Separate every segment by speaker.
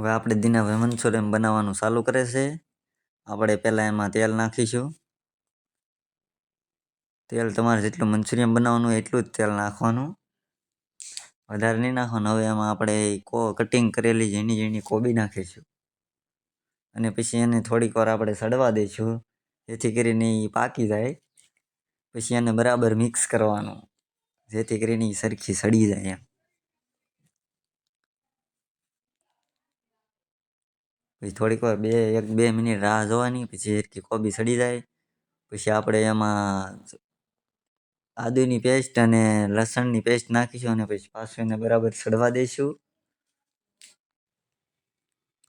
Speaker 1: Manchurian બનાવવાનું ચાલુ કરે છે. આપણે પહેલાં એમાં તેલ નાખીશું. તેલ તમારે જેટલું મંચુરિયન બનાવવાનું એટલું જ તેલ નાખવાનું. વધારે નહીં નાખવાનું. હવે એમાં આપણે કો કટિંગ કરેલી ઝીણી ઝીણી કોબી નાખીશું. અને પછી એને થોડીક વાર આપણે સડવા દઈશું. જેથી કરીને એ પાકી જાય. પછી એને બરાબર મિક્સ કરવાનું. જેથી કરીને એ સરખી સડી જાય એમ. પછી થોડીક વાર બે, એક, બે મિનિટ રાહ જોવાની, પછી સરખી કોબી સડી જાય. પછી આપણે એમાં આદુની પેસ્ટ અને લસણની પેસ્ટ નાખીશું અને પછી પાછું એને બરાબર સડવા દઈશું.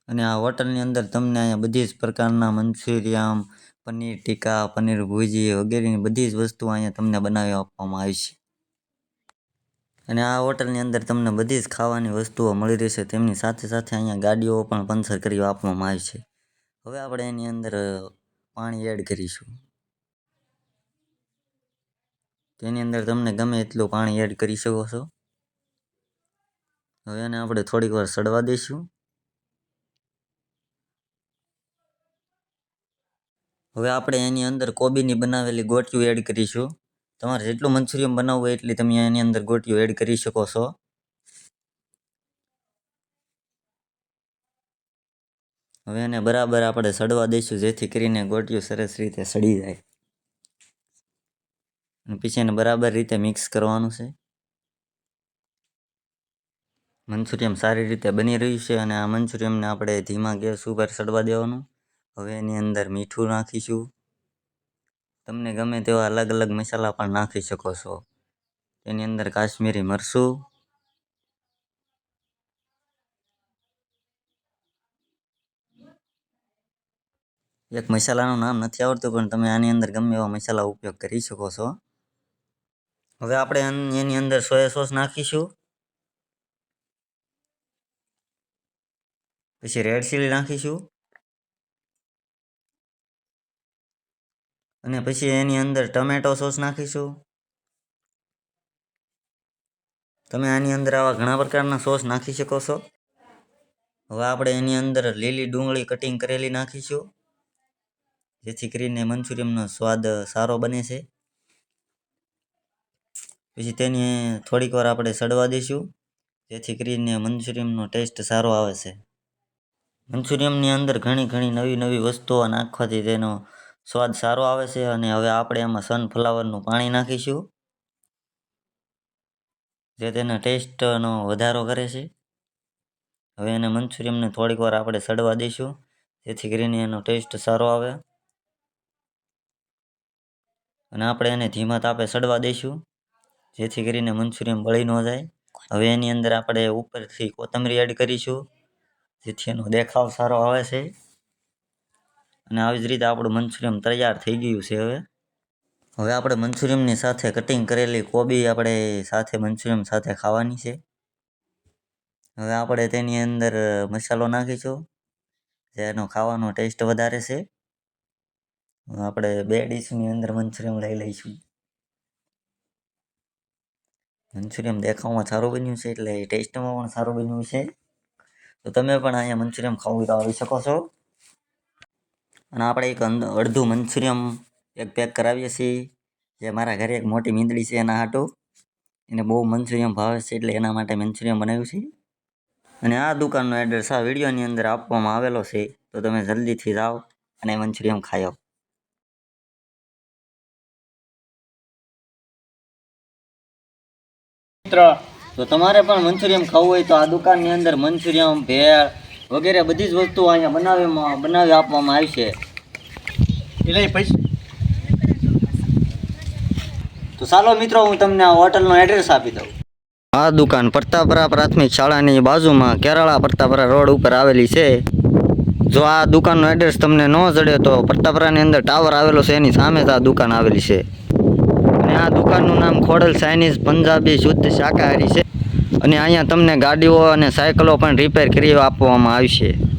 Speaker 1: અને આ હોટલની અંદર તમને અહીંયા બધી જ પ્રકારના મંચુરિયમ પનીર ટીકા, પનીર ભુજી વગેરેની બધી જ વસ્તુ અહીંયા તમને બનાવી આપવામાં આવી છે. અને આ હોટલની અંદર તમને બધી જ ખાવાની વસ્તુઓ મળી રહેશે. તેમની સાથે સાથે અહીંયા ગાડીઓ પણ પંચર કરી આપવામાં આવી છે. હવે આપણે એની અંદર પાણી એડ કરીશું. તેની અંદર તમને ગમે એટલું પાણી એડ કરી શકો છો. હવે એને આપણે થોડીક વાર સડવા દઈશું. હવે આપણે એની અંદર કોબીની બનાવેલી ગોટીઓ એડ કરીશું. તમારે જેટલું મંચુરિયમ બનાવવું હોય એટલી તમે એની અંદર ગોટીઓ એડ કરી શકો છો. હવે એને બરાબર આપણે સડવા દઈશું, જેથી કરીને ગોટીઓ સરસ રીતે સડી જાય. અને પછી એને બરાબર રીતે મિક્સ કરવાનું છે. મંચુરિયમ સારી રીતે બની રહ્યું છે અને આ મંચુરિયમને આપણે ધીમા ગેસ ઉપર સડવા દેવાનું. હવે એની અંદર મીઠું નાખીશું. તમને ગમે તેવા અલગ અલગ મસાલા પણ નાખી શકો છો. તેની અંદર કાશ્મીરી મરચું, એક મસાલાનું નામ નથી આવડતું, પણ તમે આની અંદર ગમે એવા મસાલા ઉપયોગ કરી શકો છો. હવે આપણે એની અંદર સોયા સોસ નાખીશું. પછી રેડ ચીલી નાખીશું. અને પછી એની અંદર ટમેટો સોસ નાખીશું. તમે આની અંદર આવા ઘણા પ્રકારના સોસ નાખી શકો છો. હવે આપણે એની અંદર લીલી ડુંગળી કટિંગ કરેલી નાખીશું. જેથી કરીને મંચુરિયમનો સ્વાદ સારો બને છે. પછી તેને થોડીક વાર આપણે સડવા દઈશું. જેથી કરીને મંચુરિયમનો ટેસ્ટ સારો આવે છે. મંચુરિયમની અંદર ઘણી ઘણી નવી નવી વસ્તુઓ નાખવાથી તેનો સ્વાદ સારો આવે છે અને હવે આપણે એમાં સનફ્લાવરનું પાણી નાખીશું. જે તેના ટેસ્ટનો વધારો કરે છે. હવે એને મંચુરિયમને થોડીક વાર આપણે સડવા દઈશું, જેથી કરીને એનો ટેસ્ટ સારો આવે. અને આપણે એને ધીમા તાપે સડવા દઈશું, જેથી કરીને મંચુરિયમ બળી ન જાય. હવે એની અંદર આપણે ઉપરથી કોથમરી એડ કરીશું, જેથી એનો દેખાવ સારો આવે છે. અને આવી જ રીતે આપણું મંચુરિયમ તૈયાર થઈ ગયું છે હવે. હવે આપણે મંચુરિયમની સાથે કટિંગ કરેલી કોબી આપણે સાથે મંચુરિયમ સાથે ખાવાની છે. હવે આપણે તેની અંદર મસાલો નાખીશું જેનો ખાવાનો ટેસ્ટ વધારે છે. આપણે બે ડીશની અંદર મંચુરિયમ લઈ લઈશું. મંચુરિયમ દેખાવમાં સારું બન્યું છે, એટલે ટેસ્ટમાં પણ સારું બન્યું છે. તો તમે પણ અહીંયા મંચુરિયમ ખાવું તો આવી શકો છો. અને આપણે એક અડધું મંચુરિયમ એક પેક કરાવીએ છીએ. જે મારા ઘરે એક મોટી મીંદડી છે એના હાટું. એને બહુ મંચુરિયમ ભાવે છે એટલે એના માટે મંચુરિયમ બનાવ્યું છે. અને આ દુકાનનો એડ્રેસ આ વિડીયોની અંદર આપવામાં આવેલો છે. તો તમે જલ્દીથી જાઓ અને મંચુરિયમ ખાઈ આવો.
Speaker 2: મિત્ર.
Speaker 1: તો તમારે પણ મંચુરિયમ ખાવું હોય તો આ દુકાનની અંદર મંચુરિયમ ભેળ વગેરે બધી જ વસ્તુઓ અહીંયા બનાવીમાં બનાવી આપવામાં આવી છે.
Speaker 2: એટલે પૈસા.
Speaker 1: તો ચાલો મિત્રો હું તમને આ હોટલનો એડ્રેસ આપી દઉં. આ દુકાન પ્રતાપરા પ્રાથમિક શાળાની બાજુમાં કેરાળા પ્રતાપરા રોડ ઉપર આવેલી છે. જો આ દુકાનનો એડ્રેસ તમને ન જડે તો પ્રતાપરાની અંદર ટાવર આવેલો છે એની સામે જ આ દુકાન આવેલી છે. અને આ દુકાનનું નામ ખોડલ ચાઇનીઝ પંજાબી શુદ્ધ શાકાહારી છે. અને અહીંયા તમને ગાડીઓ અને સાયકલો પણ રિપેર કરી આપવામાં આવી છે.